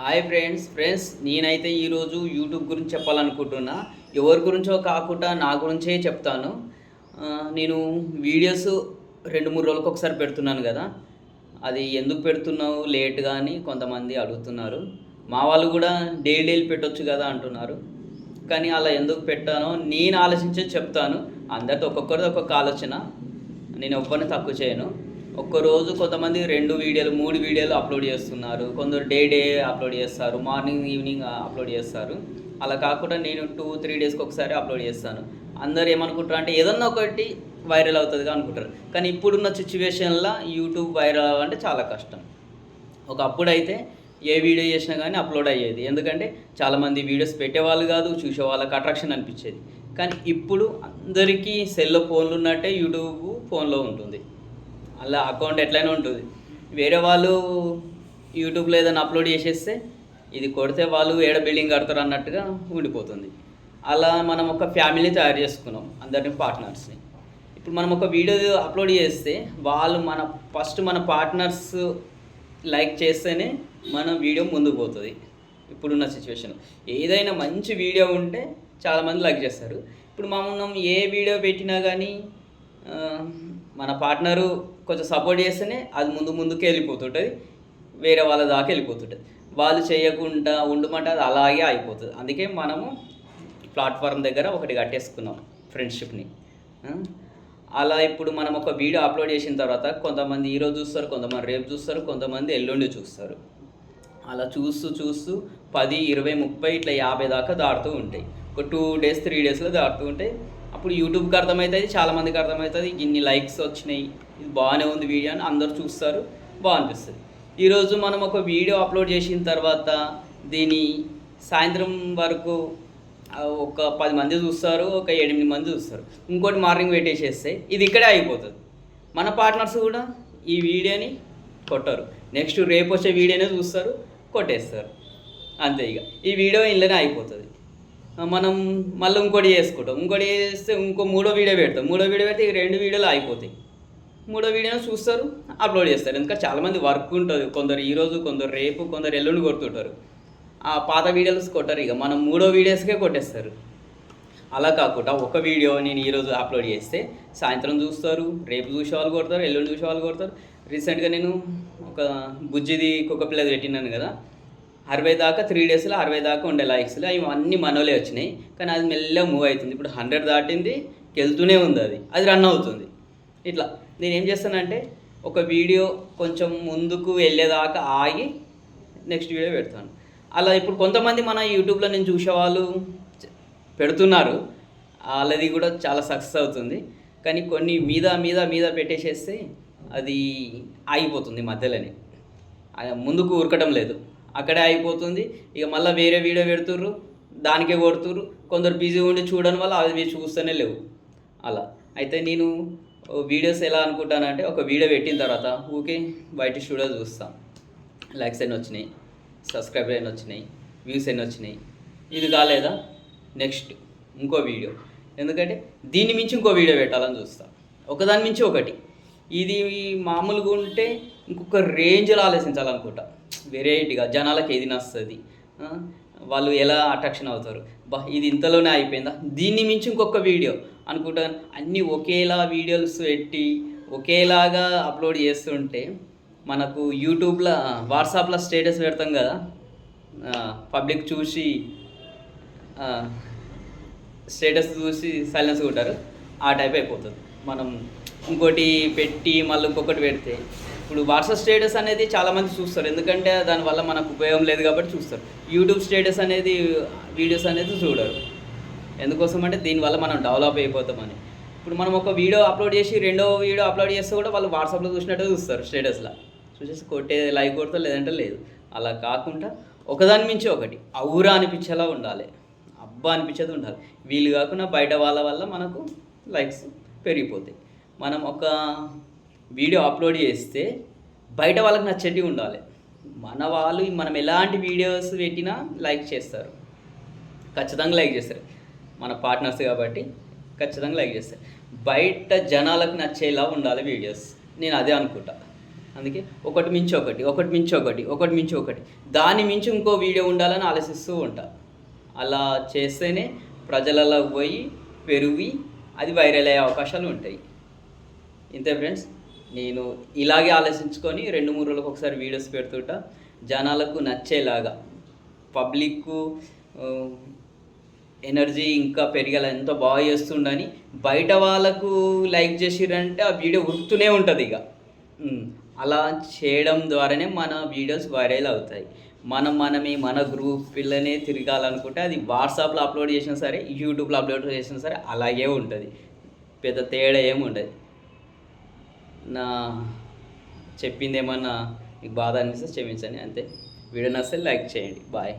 Hi friends friends నేనైతే ఈరోజు YouTube గురించి చెప్పాలనుకుంటున్నా. ఎవరి గురించో కాకుండా నా గురించే చెప్తాను. నేను వీడియోస్ రెండు మూడు రోజులకు ఒకసారి పెడుతున్నాను కదా. అది ఎందుకు పెడుతున్నావు? లేట్ అని కొంతమంది అడుగుతున్నారు. మా వాళ్ళు కూడా డైలీ డైలీ పెట్టొచ్చు కదా అంటున్నారు. కానీ అలా ఎందుకు పెట్టానో నేను ఆలోచించే చెప్తాను. అందరితో ఒక్కొక్కరిది ఒక్కొక్క ఆలోచన. నేను ఎవ్వరిని తక్కువ చేయను. ఒక్కరోజు కొంతమంది రెండు వీడియోలు మూడు వీడియోలు అప్లోడ్ చేస్తున్నారు. కొందరు డే డే అప్లోడ్ చేస్తారు మార్నింగ్ ఈవినింగ్ అప్లోడ్ చేస్తారు. అలా కాకుండా నేను టూ త్రీ డేస్కి ఒకసారి అప్లోడ్ చేస్తాను. అందరు ఏమనుకుంటారు అంటే ఏదన్నా ఒకటి వైరల్ అవుతుందిగా అనుకుంటారు. కానీ ఇప్పుడున్న సిచ్యువేషన్లో యూట్యూబ్ వైరల్ అవ్వాలంటే చాలా కష్టం. ఒకప్పుడు అయితే ఏ వీడియో చేసినా కానీ అప్లోడ్ అయ్యేది. ఎందుకంటే చాలామంది వీడియోస్ పెట్టేవాళ్ళు కాదు చూసేవాళ్ళకి అట్రాక్షన్ అనిపించేది. కానీ ఇప్పుడు అందరికీ సెల్లో ఫోన్లు ఉన్నట్టే యూట్యూబ్ ఫోన్లో ఉంటుంది. అలా అకౌంట్ ఎట్లయినా ఉంటుంది. వేరే వాళ్ళు యూట్యూబ్లో ఏదైనా అప్లోడ్ చేసేస్తే ఇది కొడితే వాళ్ళు ఏడ బిల్డింగ్ కడతారు అన్నట్టుగా ఉండిపోతుంది. అలా మనం ఒక ఫ్యామిలీ తయారు చేసుకున్నాం అందరిని పార్ట్నర్స్ని. ఇప్పుడు మనం ఒక వీడియో అప్లోడ్ చేస్తే వాళ్ళు మన ఫస్ట్ మన పార్ట్నర్స్ లైక్ చేస్తేనే మన వీడియో ముందుకు పోతుంది. ఇప్పుడున్న సిచ్యువేషన్ ఏదైనా మంచి వీడియో ఉంటే చాలామంది లైక్ చేస్తారు. ఇప్పుడు మనం ఏ వీడియో పెట్టినా కానీ మన పార్ట్నరు కొంచెం సపోర్ట్ చేస్తేనే అది ముందు ముందుకు వెళ్ళిపోతుంటుంది. వేరే వాళ్ళ దాకా వెళ్ళిపోతుంటుంది. వాళ్ళు చేయకుండా ఉండమంటే అది అలాగే అయిపోతుంది. అందుకే మనము ప్లాట్ఫామ్ దగ్గర ఒకటి కట్టేసుకున్నాం ఫ్రెండ్షిప్ని అలా ఇప్పుడు మనం ఒక వీడియో అప్లోడ్ చేసిన తర్వాత కొంతమంది ఈరోజు చూస్తారు కొంతమంది రేపు చూస్తారు కొంతమంది ఎల్లుండి చూస్తారు. అలా చూస్తూ చూస్తూ పది ఇరవై ముప్పై ఇట్లా యాభై దాకా దాటుతూ ఉంటాయి. ఒక టూ డేస్ త్రీ డేస్లో దాటుతూ ఉంటాయి. అప్పుడు యూట్యూబ్కి అర్థమవుతుంది చాలామందికి అర్థమవుతుంది. ఇన్ని లైక్స్ వచ్చినాయి. ఇది బాగానే ఉంది వీడియో అని అందరు చూస్తారు బాగనిపిస్తుంది. ఈరోజు మనం ఒక వీడియో అప్లోడ్ చేసిన తర్వాత దీని సాయంత్రం వరకు ఒక పది మంది చూస్తారు ఒక ఎనిమిది మంది చూస్తారు. ఇంకోటి మార్నింగ్ పెట్టేసేస్తే ఇది ఇక్కడే అయిపోతుంది. మన పార్ట్నర్స్ కూడా ఈ వీడియోని కొట్టరు. నెక్స్ట్ రేపు వచ్చే వీడియోనే చూస్తారు కొట్టేస్తారు. అంతే ఇక. ఈ వీడియో ఇంట్లోనే అయిపోతుంది. మనం మళ్ళీ ఇంకోటి చేసుకుంటాం. ఇంకోటి చేస్తే ఇంకో మూడో వీడియో పెడతాం. మూడో వీడియో పెడితే ఈ రెండు వీడియోలు అయిపోతాయి. మూడో వీడియోని చూస్తారు అప్లోడ్ చేస్తారు. ఎందుకంటే చాలామంది వర్క్ ఉంటుంది. కొందరు ఈరోజు కొందరు రేపు కొందరు ఎల్లుండి కొడుతుంటారు. ఆ పాత వీడియోస్ కొట్టరు ఇక. మనం మూడో వీడియోస్కే కొట్టేస్తారు. అలా కాకుండా ఒక వీడియో నేను ఈరోజు అప్లోడ్ చేస్తే సాయంత్రం చూస్తారు రేపు చూసే వాళ్ళు కొడతారు ఎల్లుండి చూసే వాళ్ళు కొడతారు. రీసెంట్గా నేను ఒక బుజ్జిది కుక్క పిల్లది పెట్టినాను కదా. అరవై దాకా త్రీ డేస్లో అరవై దాకా ఉండే లైక్స్లో అవి అన్నీ మనోలే వచ్చినాయి. కానీ అది మెల్లగా మూవ్ అవుతుంది. ఇప్పుడు హండ్రెడ్ దాటింది వెళ్తూనే ఉంది అది. అది రన్ అవుతుంది. ఇట్లా. నేను ఏం చేస్తానంటే ఒక వీడియో కొంచెం ముందుకు వెళ్ళేదాకా ఆగి నెక్స్ట్ వీడియో పెడతాను. అలా ఇప్పుడు కొంతమంది మన యూట్యూబ్లో నేను చూసేవాళ్ళు వాళ్ళు పెడుతున్నారు. వాళ్ళది కూడా చాలా సక్సెస్ అవుతుంది. కానీ కొన్ని మీద మీద మీద పెట్టేసేస్తే అది ఆగిపోతుంది మధ్యలోనే. ముందుకు ఉరకడం లేదు. అక్కడే అయిపోతుంది ఇక మళ్ళీ వేరే వీడియో పెడుతుర్రు దానికే కొడుతుర్రు. కొందరు బిజీ ఉండి చూడడం వల్ల అవి చూస్తూనే లేవు. అలా. అయితే నేను వీడియోస్ ఎలా అనుకుంటానంటే ఒక వీడియో పెట్టిన తర్వాత ఊకే బయట స్టూడియో చూస్తాం. లైక్స్ ఎన్ని వచ్చినాయి? సబ్స్క్రైబర్ ఎన్ని వచ్చినాయి? వ్యూస్ ఎన్ని వచ్చినాయి? ఇది కాలేదా? నెక్స్ట్ ఇంకో వీడియో. ఎందుకంటే దీన్ని మించి ఇంకో వీడియో పెట్టాలని చూస్తాం. ఒకదాని మించి ఒకటి. ఇది మామూలుగా ఉంటే ఇంకొక రేంజ్లో ఆలోచించాలనుకుంటా. వెరైటీగా జనాలకు ఏది నస్తుంది వాళ్ళు ఎలా అట్రాక్షన్ అవుతారు? బా ఇది ఇంతలోనే అయిపోయిందా? దీన్ని మించి ఇంకొక వీడియో అనుకుంటాను. అన్నీ ఒకేలా వీడియోస్ పెట్టి ఒకేలాగా అప్లోడ్ చేస్తుంటే మనకు యూట్యూబ్లో వాట్సాప్లో స్టేటస్ పెడతాం కదా? పబ్లిక్ చూసి స్టేటస్ చూసి సైలెన్స్ ఉంటారు ఆ టైప్ అయిపోతుంది. మనం ఇంకోటి పెట్టి మళ్ళీ ఇంకొకటి పెడితే ఇప్పుడు వాట్సాప్ స్టేటస్ అనేది చాలామంది చూస్తారు. ఎందుకంటే దానివల్ల మనకు ఉపయోగం లేదు కాబట్టి చూస్తారు. యూట్యూబ్ స్టేటస్ అనేది వీడియోస్ అనేది చూడరు. ఎందుకోసం అంటే దీనివల్ల మనం డెవలప్ అయిపోతామని. ఇప్పుడు మనం ఒక వీడియో అప్లోడ్ చేసి రెండో వీడియో అప్లోడ్ చేస్తే కూడా వాళ్ళు వాట్సాప్లో చూసినట్టు చూస్తారు స్టేటస్లో చూసేసి కొట్టే లైక్ కొడతా లేదంటే లేదు. అలా కాకుండా ఒకదాని మించి ఒకటి. అవురా అనిపించేలా ఉండాలి. అబ్బా అనిపించేది ఉండాలి. వీళ్ళు కాకుండా బయట వాళ్ళ వల్ల మనకు లైక్స్ పెరిగిపోతాయి. మనం ఒక వీడియో అప్లోడ్ చేస్తే బయట వాళ్ళకి నచ్చేటివి ఉండాలి. మన వాళ్ళు మనం ఎలాంటి వీడియోస్ పెట్టినా లైక్ చేస్తారు. ఖచ్చితంగా లైక్ చేస్తారు. మన పార్ట్నర్స్ కాబట్టి ఖచ్చితంగా లైక్ చేస్తారు. బయట జనాలకు నచ్చేలా ఉండాలి వీడియోస్. నేను అదే అనుకుంటా. అందుకే ఒకటి మించి ఒకటి ఒకటి మించి ఒకటి ఒకటి మించి ఒకటి. దాని మించి ఇంకో వీడియో ఉండాలని ఆలోచిస్తూ ఉంటా. అలా చేస్తేనే ప్రజలలో పోయి పెరిగి అది వైరల్ అయ్యే అవకాశాలు ఉంటాయి. ఇంతే ఫ్రెండ్స్? నేను ఇలాగే ఆలోచించుకొని రెండు మూడు రోజులకు ఒకసారి వీడియోస్ పెడుతుంటా. జనాలకు నచ్చేలాగా. పబ్లిక్ ఎనర్జీ ఇంకా పెరిగేలా ఎంతో బాగా చేస్తుండని బయట వాళ్ళకు లైక్ చేసిరంటే ఆ వీడియో ఉరుకుతూనే ఉంటుంది ఇక. అలా చేయడం ద్వారానే మన వీడియోస్ వైరల్ అవుతాయి. మనం మనమే మన గ్రూప్ పిల్లనే తిరగాలనుకుంటే అది వాట్సాప్లో అప్లోడ్ చేసినా సరే యూట్యూబ్లో అప్లోడ్ చేసినా సరే అలాగే ఉంటుంది. పెద్ద తేడా ఏమి ఉండదు నా చెప్పింది ఏమన్నా మీకు బాధ అనిపిస్తే క్షమించండి అంతే. వీడియో నచ్చితే లైక్ చేయండి. బాయ్.